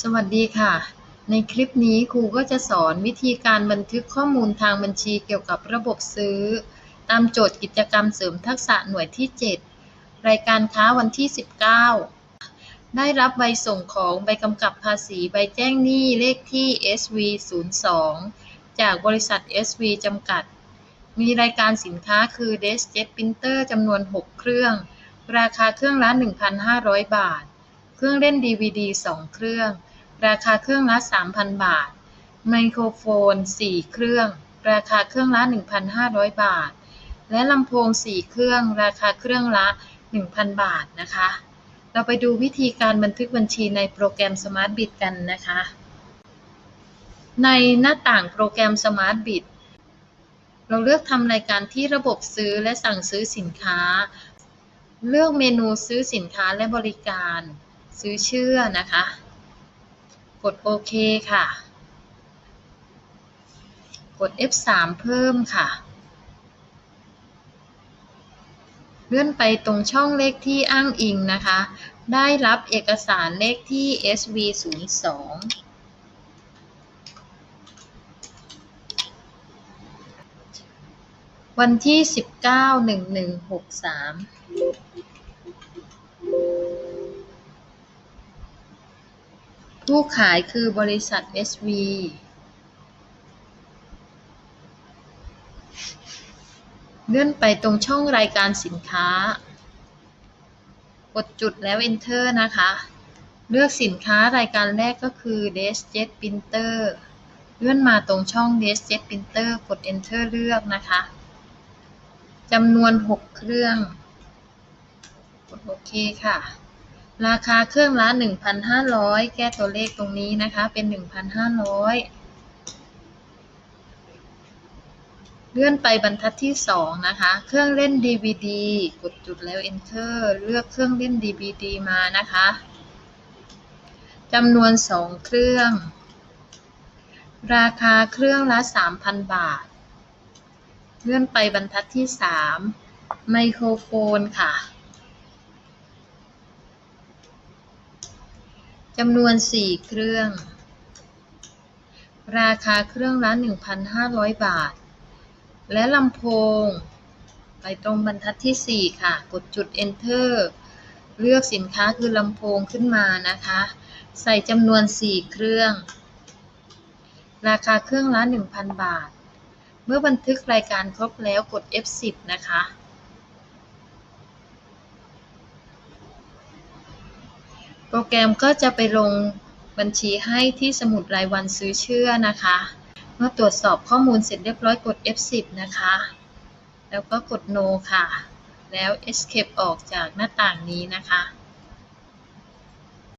สวัสดีค่ะ ในคลิปนี้ครูก็จะสอนวิธีการบันทึกข้อมูลทางบัญชีเกี่ยวกับระบบซื้อ ตามโจทย์กิจกรรมเสริมทักษะหน่วยที่ 7 รายการค้าวันที่ 19 ได้รับใบส่งของใบกำกับภาษีใบแจ้งหนี้เลขที่ SV 02จากบริษัท SV จำกัด มีรายการสินค้าคือ DeskJet Printer จำนวน 6 เครื่อง ราคาเครื่องละ 1,500 บาท รื่องเล่น DVD 2เครื่อง ราคาเครื่องละ 3,000 บาท ไมโครโฟน 4 เครื่อง ราคาเครื่องละ 1,500 บาท และลำโพง 4 เครื่อง ราคาเครื่องละ 1,000 บาทนะคะ เราไปดูวิธีการบันทึกบัญชีในโปรแกรม SmartBit กันนะคะ ในหน้าต่างโปรแกรม SmartBit เราเลือกทำรายการที่ระบบซื้อและสั่งซื้อสินค้า เลือกเมนูซื้อสินค้าและบริการ ซื้อเชื่อนะคะ กดโอเคค่ะ กด F3 เพิ่มค่ะ เลื่อนไปตรงช่องเลขที่อ้างอิงนะคะ ได้รับเอกสารเลขที่ SV02 วันที่ 19-11-63 ผู้ขายคือบริษัท SV เลื่อนไปตรงช่องรายการสินค้า กดจุดแล้ว Enter นะคะ เลือกสินค้ารายการแรกก็คือ DeskJet Printer เลื่อนมาตรงช่อง DeskJet Printer กด Enter เลือกนะคะจำนวน 6 เครื่อง กดโอเคค่ะ ราคาเครื่องละ 1,500 แก้ตัวเลขตรงนี้นะคะ เป็น 1,500 เลื่อนไปบรรทัดที่ 2 นะคะ เครื่องเล่น DVD กดจุดแล้ว Enter เลือกเครื่องเล่น DVD มานะคะจำนวน 2 เครื่อง ราคาเครื่องละ 3,000 บาท เลื่อนไปบรรทัดที่ 3 ไมโครโฟนค่ะ จำนวน 4 เครื่อง ราคาเครื่องละ 1,500 บาท และลำโพง ไปตรงบรรทัดที่ 4 ค่ะ กดจุด Enter เลือกสินค้าคือลำโพงขึ้นมานะคะ ใส่จำนวน 4 เครื่อง ราคาเครื่องละ 1,000 บาท เมื่อบันทึกรายการครบแล้วกด F10 นะคะ โปรแกรมก็จะไปลงบัญชีให้ที่สมุดรายวันซื้อเชื่อนะคะ เมื่อตรวจสอบข้อมูลเสร็จเรียบร้อยกด F10 นะคะ แล้วก็กด No ค่ะ แล้ว Escape ออกจากหน้าต่างนี้นะคะ